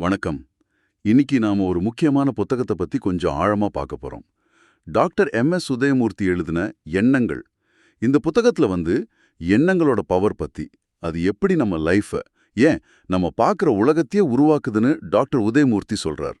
வணக்கம். இன்னைக்கு நாம ஒரு முக்கியமான புத்தகத்தை பத்தி கொஞ்சம் ஆழமா பார்க்க போறோம். Doctor M. எஸ். உதயமூர்த்தி எழுதின எண்ணங்கள். இந்த புத்தகத்துல வந்து எண்ணங்களோட பவர் பத்தி அது எப்படி நம்ம லைஃப ஏன் நம்ம பார்க்குற உலகத்தையே உருவாக்குதுன்னு டாக்டர் உதயமூர்த்தி சொல்றார்.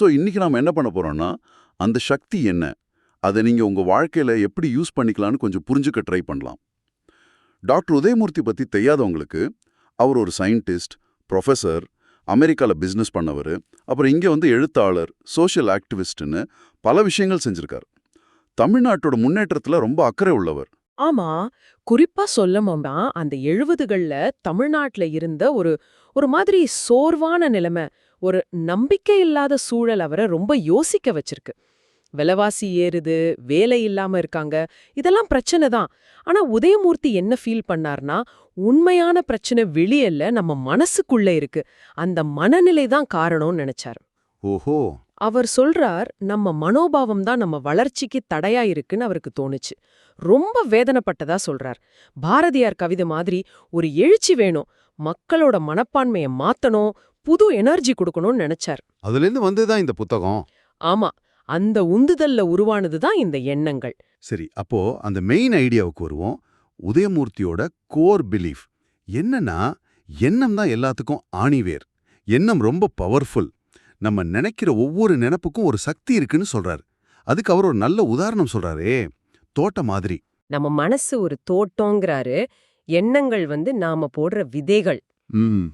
சோ இன்னைக்கு நாம என்ன பண்ண போறோம்னா அந்த சக்தி என்ன அதை நீங்க உங்க வாழ்க்கையில எப்படி யூஸ் பண்ணிக்கலாம்னு கொஞ்சம் புரிஞ்சுக்க ட்ரை பண்ணலாம். டாக்டர் உதயமூர்த்தி பத்தி தெரியாதவங்களுக்கு அவர் ஒரு சயின்டிஸ்ட் ப்ரொஃபஸர் அமெரிக்கால பிசினஸ் பண்ணவர் அப்புறம் இங்க வந்து எழுத்தாளர் சோஷியல் ஆக்டிவிஸ்ட்னு பல விஷயங்கள் செஞ்சிருக்கார். தமிழ்நாட்டோட முன்னேற்றத்துல ரொம்ப அக்கறை உள்ளவர். ஆமா குறிப்பா சொல்லணும்னா அந்த எழுபதுகள்ல தமிழ்நாட்டுல இருந்த ஒரு ஒரு மாதிரி சோர்வான நிலைமை ஒரு நம்பிக்கை இல்லாத சூழல் அவரை ரொம்ப யோசிக்க வச்சிருக்கு. விலைவாசி ஏறுது வேலை இல்லாம இருக்காங்க. இதெல்லாம் பிரச்சனை தான். ஆனா உதயமூர்த்தி என்ன ஃபீல் பண்ணார்னா உண்மையான பிரச்சனை வெளியல்ல நம்ம மனசுக்குள்ள இருக்கு. அந்த மனநிலை தான் காரணம்னு நினைச்சார். ஓஹோ! அவர் சொல்றார் நம்ம மனோபாவம் தான் நம்ம வளர்ச்சிக்கு தடையா இருக்குன்னு அவருக்கு தோணுச்சு. ரொம்ப வேதனைப்பட்டதா சொல்றார். பாரதியார் கவிதை மாதிரி ஒரு எழுச்சி வேணும். மக்களோட மனப்பான்மையை மாத்தணும் புது எனர்ஜி கொடுக்கணும்னு நினைச்சார். அதுலேருந்து வந்ததுதான் இந்த புத்தகம். ஆமா. அந்த உந்துதல்ல உருவானது தான் இந்த எண்ணங்கள். சரி அப்போ அந்த மெயின் ஐடியாவுக்கு வருவோம். உதயமூர்த்தியோட கோர் பிலீஃப் என்னன்னா எண்ணம் தான் எல்லாத்துக்கும் ஆணிவேர். எண்ணம் ரொம்ப பவர்ஃபுல் நம்ம நினைக்கிற ஒவ்வொரு நினைப்புக்கும் ஒரு சக்தி இருக்குன்னு சொல்றாரு. அதுக்கு அவர் ஒரு நல்ல உதாரணம் சொல்றாரே. தோட்ட மாதிரி. நம்ம மனசு ஒரு தோட்டங்கிறாரு எண்ணங்கள் வந்து நாம போடுற விதைகள். ம்.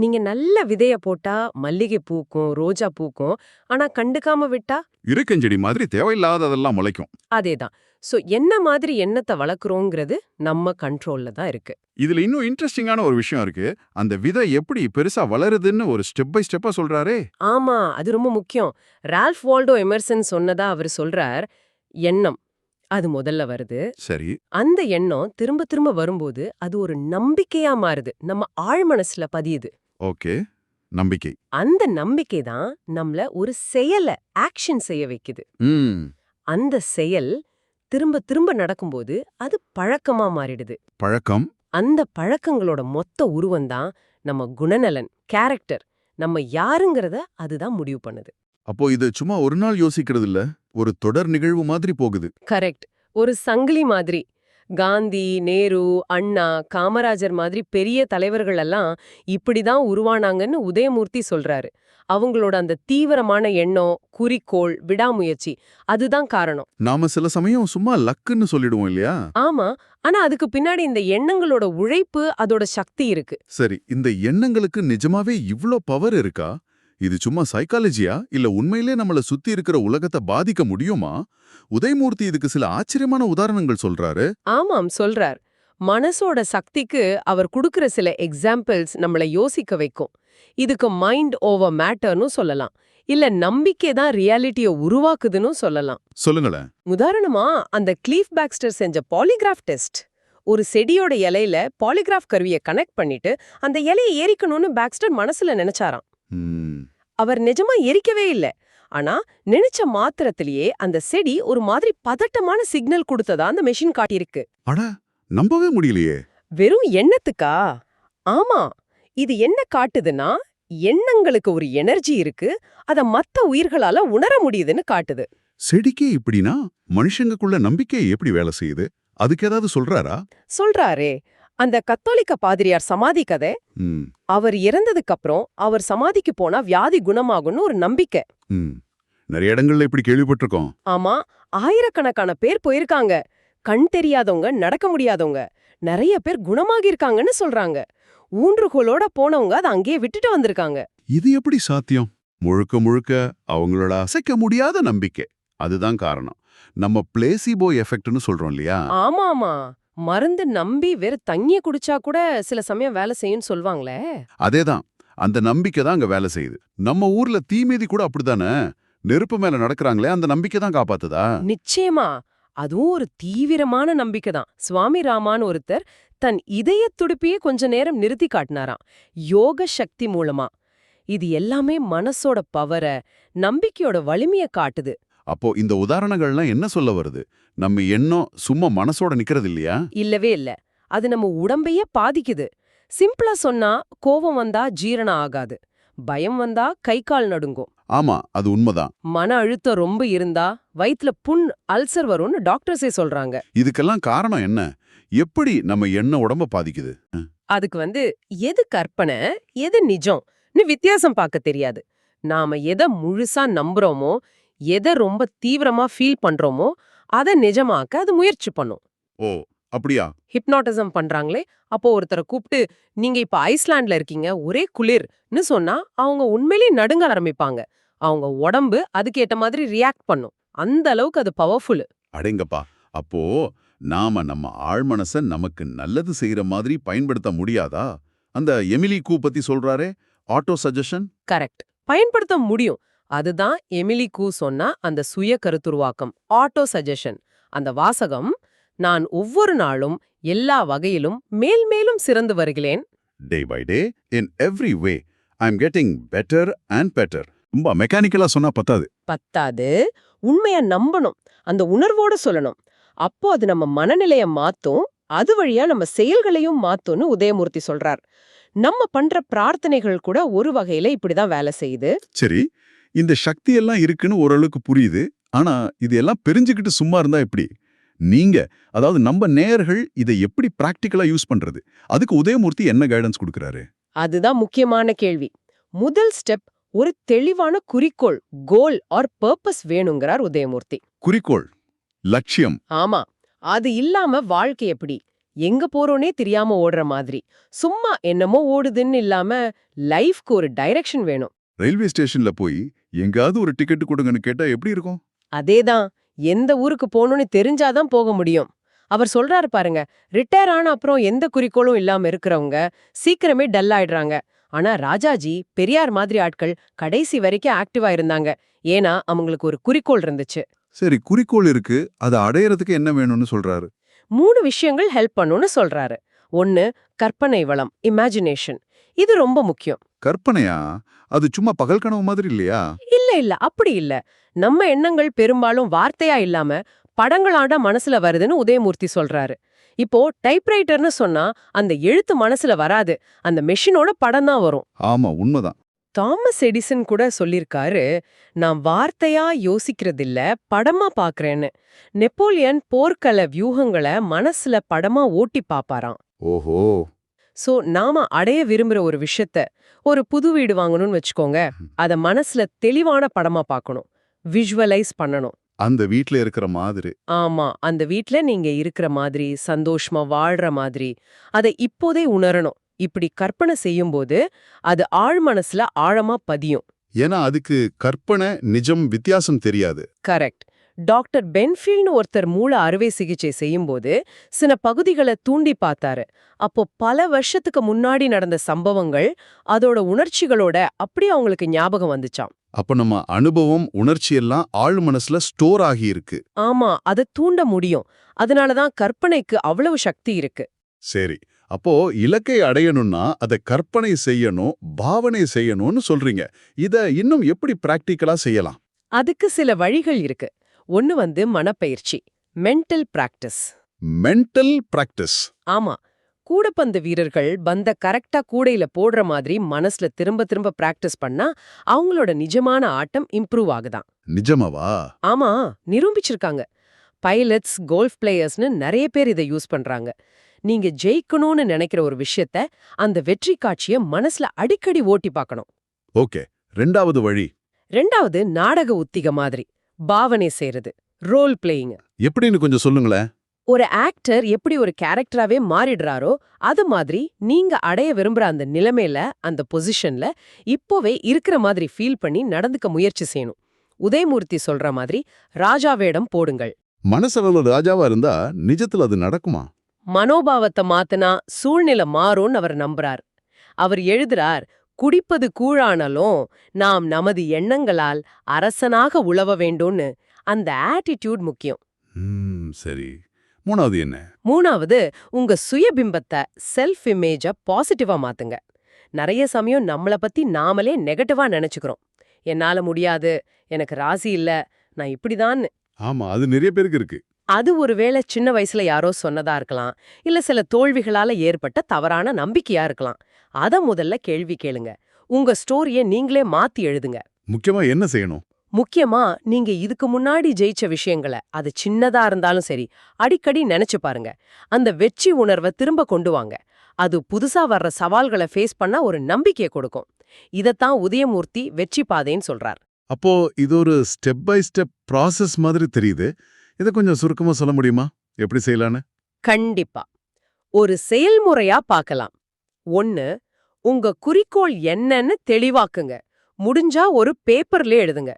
நீங்க நல்ல விதைய போட்டா மல்லிகை பூக்கும் ரோஜா பூக்கும் ஆனா கண்டுக்காம விட்டா? இருக்கஞ்செடி மாதிரி தேவையில்லாததெல்லாம் முளைக்கும். அதேதான். சோ என்ன மாதிரி எண்ணத்தை வளர்க்குறோங்கிறது நம்ம கண்ட்ரோல்ல தான் இருக்கு. இதுல இன்னும் இன்ட்ரெஸ்டிங்கான ஒரு விஷயம் இருக்கு. அந்த விதை எப்படி பெருசா வளருதுன்னு ஒரு ஸ்டெப் பை ஸ்டெப்பா சொல்றாரே. ஆமா அது ரொம்ப முக்கியம். ரால்ஃப் வால்டோ எமர்சன் சொன்னதா அவர் சொல்றார் எண்ணம் அது முதல்ல வருது. சரி. அந்த எண்ணம் திரும்ப திரும்ப வரும்போது அது ஒரு நம்பிக்கையா மாறுது. நம்ம ஆழ்மனசுல பதியுது. ஓகே. நம்பிக்கை. அந்த நம்பிக்கை தான் நம்மள ஒரு செயலை ஆக்ஷன் செய்ய வைக்குது. அந்த செயல் திரும்ப திரும்ப நடக்கும்போது அது பழக்கமா மாறிடுது. பழக்கம்? அந்த பழக்கங்களோட மொத்த உருவம்தான் நம்ம குணநலன் கேரக்டர் நம்ம யாருங்கிறத அதுதான் முடிவு பண்ணுது. அப்போ இது சும்மா ஒரு நாள் யோசிக்கிறது இல்ல ஒரு தொடர் நிகழ்வு மாதிரி போகுது. கரெக்ட் ஒரு சங்கிலி மாதிரி. காந்தி நேரு அண்ணா காமராஜர் மாதிரி பெரிய தலைவர்கள் எல்லாம் இப்படிதான் உருவானாங்கன்னு உதயமூர்த்தி சொல்றாரு. அவங்களோட அந்த தீவிரமான எண்ணம் குறிக்கோள் விடாமுயற்சி அதுதான் காரணம். நாம சில சமயம் சும்மா லக்குன்னு சொல்லிடுவோம் இல்லையா? ஆமா. ஆனா அதுக்கு பின்னாடி இந்த எண்ணங்களோட உழைப்பு அதோட சக்தி இருக்கு. சரி இந்த எண்ணங்களுக்கு நிஜமாவே இவ்ளோ பவர் இருக்கா? இது சும்மா சைக்காலஜியா இல்ல உண்மையிலே நம்மள சுத்தி இருக்கிற உலகத்தை பாதிக்க முடியுமா? உதயமூர்த்தி இதுக்கு சில ஆச்சரியமான உதாரணங்கள் சொல்றாரு. ஆமாம் சொல்றார். மனசோட சக்திக்கு அவர் கொடுக்கிற சில எக்ஸாம்பிள்ஸ் நம்மள யோசிக்க வைக்கும். இதுக்கு மைண்ட் ஓவர் மேட்டர்னு சொல்லலாம். இல்ல நம்பிக்கை தான் ரியாலிட்டிய உருவாக்குதுன்னு சொல்லலாம். சொல்லுங்களேன். உதாரணமா அந்த கிளீஃப் பாக்ஸ்டர் செஞ்ச பாலிகிராஃப் டெஸ்ட் ஒரு செடியோட இலையில பாலிகிராஃப் கருவியை கனெக்ட் பண்ணிட்டு அந்த இலையை எரிக்கணும்னு பாக்ஸ்டர் மனசுல நினைச்சாராம். அவர் நிஜமா எரிக்கவே இல்ல. ஆனா நினைச்ச மாத்திரத்திலேயே அந்த செடி ஒரு மாதிரி பதட்டமான சிக்னல் கொடுத்ததா அந்த மெஷின் காட்டியிருக்கு. அட நம்பவே முடியலையே. வெறும் எண்ணத்துக்கா? ஆமா இது என்ன காட்டுதுன்னா எண்ணங்களுக்கு ஒரு எனர்ஜி இருக்கு அத மத்த உயிர்களால உணர முடியுதுன்னு காட்டுது. செடிக்கே இப்படின்னா மனுஷங்களுக்குள்ள நம்பிக்கை எப்படி வேலை செய்யுது? அதுக்கு ஏதாவது சொல்றாரா? சொல்றாரே அந்த கத்தோலிக்க பாதிரியார் சமாதி கதை அவர் இறந்ததுக்கு அப்புறம் அவர் சமாதிக்கு போனா வியாதி குணமாகும்னு ஒரு நம்பிக்கை. நிறைய இடங்கள்ல இப்படி கேள்விப்பட்டிருக்கோம். ஆமா ஆயிரக்கணக்கான பேர் போயிருக்காங்க. கண் தெரியாதவங்க நடக்க முடியாதவங்க நிறைய பேர் குணமாகி இருக்காங்கன்னு சொல்றாங்க. ஊன்றுகோலோட போனவங்க அதை அங்கேயே விட்டுட்டு வந்திருக்காங்க. இது எப்படி சாத்தியம்? முழுக்க முழுக்க அவங்களோட அசைக்க முடியாத நம்பிக்கை. அதுதான் காரணம். நம்ம பிளேசிபோ எஃபெக்ட்னு சொல்றோம் இல்லையா? ஆமா ஆமா மருந்து நம்பி வேற தண்ணிய குடிச்சா கூட சில சமயம் வேலை செய்யும்னு சொல்வாங்களே? அதேதான். அந்த நம்பிக்கை தான் அங்க வேலை செய்யுது. நம்ம ஊர்ல தீமிதி கூட அப்படிதானே நெருப்பு மேல நடக்கறாங்களே அந்த நம்பிக்கை தான் காப்பாத்துதா? நிச்சயமா. அதுவும் ஒரு தீவிரமான நம்பிக்கை தான். சுவாமி ராமான்னு ஒருத்தர் தன் இதய துடிப்பையே கொஞ்ச நேரம் நிறுத்தி காட்டினாராம். யோக சக்தி மூலமா. இது எல்லாமே மனசோட பவரை நம்பிக்கையோட வலிமைய காட்டுது. அப்போ இந்த உதாரணங்கள்லாம் என்ன சொல்ல வருது? நம்ம எண்ணம் சும்மா மனசோட நிக்கிறது இல்லையா இல்லவே இல்ல. அது நம்ம உடம்பையே பாதிக்குது. சிம்பிளா சொன்னா கோபம் வந்தா ஜீரணம் ஆகாது. பயம் வந்தா கை கால் நடுங்கும். ஆமா அது உண்மைதான். மன அழுத்தம் ரொம்ப இருந்தா வயித்துல புண் அல்சர் வரும்னு டாக்டர்ஸே சொல்றாங்க. இதுக்கெல்லாம் காரணம் என்ன? எப்படி நம்ம எண்ண உடம்ப பாதிக்குது? அதுக்கு வந்து எது கற்பனை எது நிஜம்னு வித்தியாசம் பார்க்க தெரியாது. நாம எதை முழுசா நம்புறோமோ எதை ரொம்ப தீவிரமா ஃபீல் பண்றோமோ அதை நிஜமாக்க அது முயற்சி பண்ணும். ஓ அப்படியா? ஹிப்னாட்டிசம் பண்றாங்களே அப்போ ஒருத்தரை கூப்பிட்டு நீங்க இப்ப ஐஸ்லாண்ட்ல இருக்கீங்க ஒரே குளிர்னு சொன்னா அவங்க உண்மையிலேயே நடுங்க ஆரம்பிப்பாங்க. அவங்க உடம்பு அதுக்கேத்த மாதிரி ரியாக்ட் பண்ணும். அந்த அளவுக்கு அது பவர்ஃபுல் அடேங்கப்பா அப்போ நாம நம்ம ஆழ்மனச நமக்கு நல்லது செய்யற மாதிரி பயன்படுத்த முடியாதா? அந்த எமிலி கூ பத்தி சொல்றாரே ஆட்டோ சஜஷன்? கரெக்ட். பயன்படுத்த முடியும். அதுதான் எமிலி கூ சொன்ன அந்த சுய கருத்துருவாக்கம் ஆட்டோ சஜஷன். அந்த வாசகம் நான் ஒவ்வொரு நாளும் எல்லா வகையிலும் மேல் மேலும் சிறந்து வருகிறேன். Day by day in every way I am getting better and better ரொம்ப மெக்கானிக்கலா சொன்னா பத்தாது. பத்தாது. உண்மைய நம்பணும். அந்த உணர்வோட சொல்லணும். அப்போ அது நம்ம மனநிலைய மாத்தும். அது வழியா நம்ம செயல்களையும் மாத்தும்னு உதயமூர்த்தி சொல்றார். நம்ம பண்ற பிரார்த்தனைகள் கூட ஒரு வகையில இப்படிதான் வேலை செய்யுது. சரி. இந்த சக்தி எல்லாம் இருக்குன்னு ஓரளவுக்கு புரியுது. ஆனா இது எல்லாம் தெரிஞ்சுக்கிட்டு சும்மா இருந்தா எப்படி? நீங்க அதாவது நம்ம நேயர்கள் இதை எப்படி பிராக்டிக்கலா யூஸ் பண்றது? அதுக்கு உதயமூர்த்தி என்ன கைடன்ஸ் கொடுக்கறாரு? அதுதான் முக்கியமான கேள்வி. முதல் ஸ்டெப் ஒரு தெளிவான குறிக்கோள் கோல் ஆர் பர்பஸ் வேணுங்கிறார் உதயமூர்த்தி. குறிக்கோள் லட்சியம். ஆமா அது இல்லாம வாழ்க்கை எப்படி? எங்க போறோனே தெரியாம ஓடுற மாதிரி. சும்மா என்னமோ ஓடுதுன்னு இல்லாம லைஃப்க்கு ஒரு டைரக்ஷன் வேணும். ரயில்வே ஸ்டேஷன்ல போய் எங்காவது ஒரு டிக்கெட் கொடுங்கன்னு கேட்டா எப்படி இருக்கும்? அதேதான். எந்த ஊருக்கு போகணும்னு தெரிஞ்சாதான் போக முடியும். அவர் சொல்றாரு பாருங்க ரிட்டையர் ஆன அப்புறம் எந்த குறிக்கோளும் இல்லாம இருக்கிறவங்க சீக்கிரமே டல் ஆயிடுறாங்க. ஆனா ராஜாஜி பெரியார் மாதிரி ஆட்கள் கடைசி வரைக்கும் ஆக்டிவா இருந்தாங்க. ஏன்னா அவங்களுக்கு ஒரு குறிக்கோள் இருந்துச்சு. சரி குறிக்கோள் இருக்கு. அதை அடையறதுக்கு என்ன வேணும்னு சொல்றாரு? மூணு விஷயங்கள் ஹெல்ப் பண்ணும்னு சொல்றாரு. ஒன்னு கற்பனை வளம் இமேஜினேஷன். இது ரொம்ப முக்கியம். கற்பனையா? அது சும்மா பகல் கனவு மாதிரி இல்லையா? இல்ல இல்ல. அப்படி இல்ல. நம்ம எண்ணங்கள் பெரும்பாலும் வார்த்தையா இல்லாம படங்களாட மனசுல வருதுன்னு உதயமூர்த்தி சொல்றாரு. இப்போ டைப்ரைட்டர்னு சொன்னா அந்த எழுத்து மனசுல வராது. அந்த மெஷினோட படம் தான் வரும். ஆமா உண்மைதான். தாமஸ் எடிசன் கூட சொல்லிருக்காரு நான் வார்த்தையா யோசிக்கிறதில்ல படமா பாக்குறேன்னு. நெப்போலியன் போர்க்கள வியூகங்களை மனசுல படமா ஓட்டி பாப்பாராம். ஓஹோ. சோ நாம அடைய விரும்புற ஒரு விஷயத்த ஒரு புது வீடு வாங்கணும்னு வச்சுக்கோங்க. அத மனசுல தெளிவான படமா பார்க்கணும். விஷுவலைஸ் பண்ணணும். அந்த வீட்ல இருக்கிற மாதிரி. ஆமா. அந்த வீட்ல நீங்க இருக்கிற மாதிரி சந்தோஷமா வாழ்ற மாதிரி அதை இப்போதே உணரணும். இப்படி கற்பனை செய்யும்போது அது ஆழ் மனசுல ஆழமா பதியும். ஏன்னா அதுக்கு கற்பனை நிஜம் வித்தியாசம் தெரியாது. கரெக்ட் டாக்டர் பென்ஃபீல்ட்னு ஒருத்தர் மூளை அறுவை சிகிச்சை செய்யும்போது சில பகுதிகளை தூண்டி பார்த்தாரு. அப்போ பல வருஷத்துக்கு முன்னாடி நடந்த சம்பவங்கள் அதோட உணர்ச்சிகளோட அப்படியே அவங்களுக்கு ஞாபகம் வந்துச்சாம். அப்ப நம்ம அனுபவம் உணர்ச்சி எல்லாம் ஆழ் மனசுல ஸ்டோர் ஆகி இருக்கு. ஆமா அதை தூண்ட முடியும். அதனாலதான் கற்பனைக்கு அவ்வளவு சக்தி இருக்கு. சரி அப்போ இலக்கை அடையணும்னா அதை கற்பனை செய்யணும் பாவனை செய்யணும்னு சொல்றீங்க. இத இன்னும் எப்படி பிராக்டிக்கலா செய்யலாம்? அதுக்கு சில வழிகள் இருக்கு. ஒன்னு வந்து மனப்பயிற்சி மென்டல் பிராக்டிஸ் மென்டல் பிராக்டிஸ் ஆமா கூடப்பந்து வீரர்கள் பந்த கரெக்டா கூடையில போடுற மாதிரி மனசுல திரும்ப திரும்ப பிராக்டிஸ் பண்ணா அவங்களோட நிஜமான ஆட்டம் இம்ப்ரூவ் ஆகுதாம் நிஜமாவா? ஆமா நிரூபிச்சிருக்காங்க. பைலட்ஸ் கோல்ஃப் பிளேயர்ஸ்னு நிறைய பேர் இதை யூஸ் பண்றாங்க. நீங்க ஜெயிக்கணும்னு நினைக்கிற ஒரு விஷயத்த அந்த வெற்றி காட்சிய மனசுல அடிக்கடி ஓட்டி பார்க்கணும். ஓகே ரெண்டாவது வழி. ரெண்டாவது நாடக உத்திக மாதிரி. பாவனை செய்யறது ரோல் பிளேயிங் எப்படின்னு கொஞ்சம் சொல்லுங்களேன். ஒரு ஆக்டர் எப்படி ஒரு கேரக்டராவே மாறிடுறாரோ அது மாதிரி நீங்க அடைய விரும்புற அந்த நிலைமையில அந்த பொசிஷன்ல இப்போவே இருக்கிற மாதிரி ஃபீல் பண்ணி நடந்துக்க முயற்சி செய்யணும். உதயமூர்த்தி சொல்ற மாதிரி ராஜா வேடம் போடுங்கள். மனசளவுல ராஜாவா இருந்தா நிஜத்துல அது நடக்குமா? மனோபாவத்தை மாத்துனா சூழ்நிலை மாறும்னு அவர் நம்புறார். அவர் எழுதுறார் குடிப்பது கூழானாலும் நாம் நமது எண்ணங்களால் அரசனாக உழவ வேண்டும்னு அந்த ஆட்டிடியூட் முக்கியம். சரி. மூணாவது என்ன? மூணாவது உங்க சுயபிம்பத்தை செல்ஃப் இமேஜ பாசிட்டிவா மாத்துங்க. நிறைய சமயம் நம்மள பத்தி நாமளே நெகட்டிவா நினைச்சுக்கிறோம். என்னால முடியாது எனக்கு ராசி இல்ல நான் இப்படிதான் ஆமா அது நிறைய பேருக்கு இருக்கு. அது ஒருவேளை சின்ன வயசுல யாரோ சொன்னதா இருக்கலாம். இல்ல சில தோல்விகளால ஏற்பட்ட தவறான நம்பிக்கையா இருக்கலாம். அத முதல்ல கேள்வி கேளுங்க. உங்க ஸ்டோரிய நீங்களே மாத்தி எழுதுங்க. முக்கியமா என்ன செய்யணும்? முக்கியமா நீங்க இதுக்கு முன்னாடி ஜெயிச்ச விஷயங்கள அது சின்னதா இருந்தாலும் சரி அடிக்கடி நினைச்சு பாருங்க. அந்த வெற்றி உணர்வை திரும்ப கொண்டு வாங்க. அது புதுசா வர்ற சவால்களை ஃபேஸ் பண்ண ஒரு நம்பிக்கையை கொடுக்கும். இதத்தான் உதயமூர்த்தி வெற்றி பாதைன்னு சொல்றார். அப்போ இது ஒரு ஸ்டெப் பை ஸ்டெப் ப்ராசஸ் மாதிரி தெரியுது. இதை கொஞ்சம் சுருக்கமா சொல்ல முடியுமா? எப்படி செய்யலான்னு? கண்டிப்பா. ஒரு செயல்முறையா பார்க்கலாம் ஒன்னு உங்க குறிக்கோள் என்னன்னு தெளிவாக்குங்க. முடிஞ்சா ஒரு பேப்பர்ல எழுதுங்க.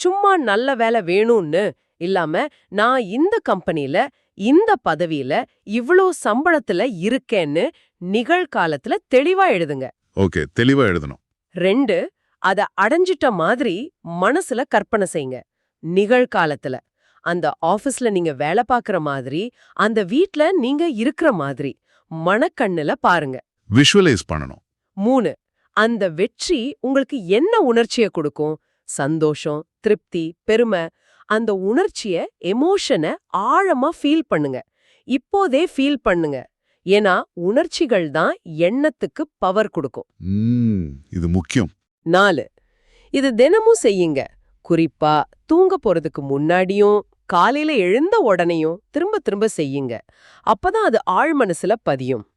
சும்மா நல்ல வேலை வேணும்னு இல்லாம நான் இந்த கம்பெனில இந்த பதவியில இவ்ளோ சம்பளத்துல இருக்கேன்னு நிகழ்காலத்துல தெளிவா எழுதுங்க. ஓகே தெளிவா எழுதணும். ரெண்டு அத அடைஞ்சிட்ட மாதிரி மனசுல கற்பனை செய்யுங்க. நிகழ்காலத்துல. அந்த ஆபீஸ்ல நீங்க வேலை பார்க்கற மாதிரி அந்த வீட்ல நீங்க இருக்கிற மாதிரி மனக்கண்ணுல பாருங்க. விஷுவலைஸ் பண்ணணும். மூணு அந்த வெற்றி உங்களுக்கு என்ன உணர்ச்சிய கொடுக்கும்? சந்தோஷம் திருப்தி பெருமை அந்த உணர்ச்சிய எமோஷனை ஆழமா ஃபீல் பண்ணுங்க. இப்போதே ஃபீல் பண்ணுங்க. ஏன்னா உணர்ச்சிகள் தான் எண்ணத்துக்கு பவர் கொடுக்கும். இது முக்கியம். நாலு இது தினமும் செய்யுங்க. குறிப்பா தூங்க போறதுக்கு முன்னாடியும் காலையில எழுந்த உடனேயும் திரும்ப திரும்ப செய்யுங்க. அப்பதான் அது ஆழ் மனசுல பதியும்.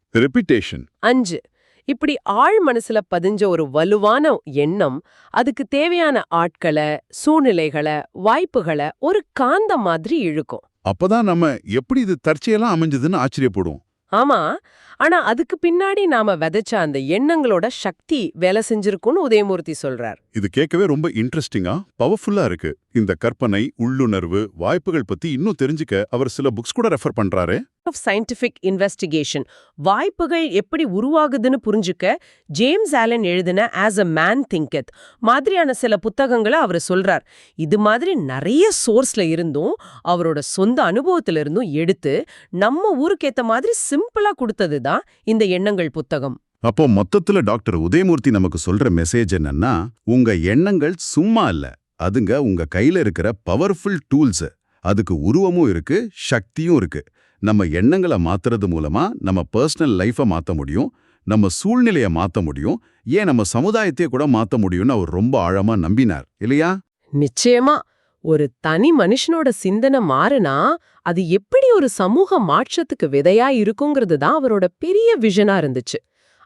அஞ்சு. இப்படி ஆழ் மனசுல பதிஞ்ச ஒரு வலுவான எண்ணம் அதுக்கு தேவையான ஆட்களை சூழ்நிலைகளை வாய்ப்புகளை ஒரு காந்த மாதிரி இழுக்கும். அப்பதான் நம்ம எப்படி இது தற்செயலா அமைஞ்சதுன்னு ஆச்சரியப்படுவோம். ஆமா. ஆனா அதுக்கு பின்னாடி நாம விதைச்ச அந்த எண்ணங்களோட சக்தி வேலை செஞ்சிருக்கும்னு உதயமூர்த்தி சொல்றார். இது கேட்கவே ரொம்ப இன்ட்ரெஸ்டிங்கா பவர்ஃபுல்லா இருக்கு. இந்த கற்பனை உள்ளுணர்வு வாய்ப்புகள் பத்தி இன்னும் தெரிஞ்சுக்க அவர் சில புக்ஸ் கூட ரெஃபர் பண்றாரு. ஆஃப் சயின்டிஃபிக் இன்வெஸ்டிகேஷன் வாய்ப்புகள் எப்படி உருவாகுதுன்னு புரிஞ்சுக்க ஜேம்ஸ் ஆலன் எழுதின ஆஸ் அ மேன் திங்கத் மாதிரியான சில புத்தகங்களை அவர் சொல்றார். இது மாதிரி நிறைய சோர்ஸ்ல இருந்தும் அவரோட சொந்த அனுபவத்துல இருந்தும் எடுத்து நம்ம ஊருக்கேத்த மாதிரி சிம்பிளா கொடுத்தது தான் இந்த எண்ணங்கள் புத்தகம். அப்போ மொத்தத்துல டாக்டர் உதயமூர்த்தி நமக்கு சொல்ற மெசேஜ் என்னன்னா உங்க எண்ணங்கள் சும்மா இல்ல. அதுங்க உங்க கையில இருக்கிற பவர்ஃபுல் டூல்ஸ் அதுக்கு உருவமும் இருக்கு சக்தியும் இருக்கு. நம்ம எண்ணங்களை மாத்துறது மூலமா நம்ம பர்சனல் லைஃபை மாத்த முடியும். நம்ம சூழ்நிலையை மாத்த முடியும். ஏன் நம்ம சமுதாயத்தையே கூட மாத்த முடியும்னு அவர் ரொம்ப ஆழமா நம்பினார். இல்லையா? நிச்சயமா. ஒரு தனி மனுஷனோட சிந்தனை மாறுனா அது எப்படி ஒரு சமூக மாற்றத்துக்கு விதையா இருக்குங்கிறது தான் அவரோட பெரிய விஷனா இருந்துச்சு.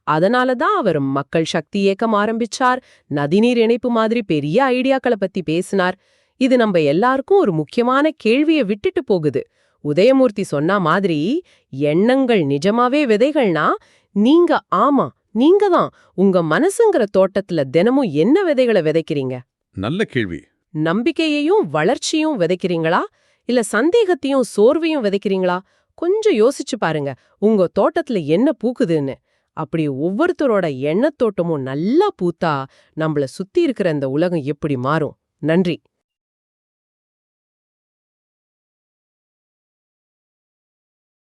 அதனால தான் அவர் மக்கள் சக்தி இயக்கம் ஆரம்பிச்சார் நதிநீர் இணைப்பு மாதிரி பெரிய ஐடியாக்களை பத்தி பேசினார். இது நம்ம எல்லாருக்கும் ஒரு முக்கியமான கேள்வியை விட்டுட்டு போகுது. உதயமூர்த்தி சொன்ன மாதிரி எண்ணங்கள் நிஜமாவே விதைகள்னா நீங்க ஆமா நீங்க தான் உங்க மனசுங்கிற தோட்டத்துல தினமும் என்ன விதைகளை விதைக்கிறீங்க? நல்ல கேள்வி. நம்பிக்கையையும் வளர்ச்சியும் விதைக்கிறீங்களா? இல்ல சந்தேகத்தையும் சோர்வையும் விதைக்கிறீங்களா? கொஞ்சம் யோசிச்சு பாருங்க. உங்க தோட்டத்துல என்ன பூக்குதுன்னு. அப்படி ஒவ்வொருத்தரோட எண்ணத்தோட்டமும் நல்லா பூத்தா நம்மள சுத்தி இருக்கிற இந்த உலகம் எப்படி மாறும்? நன்றி.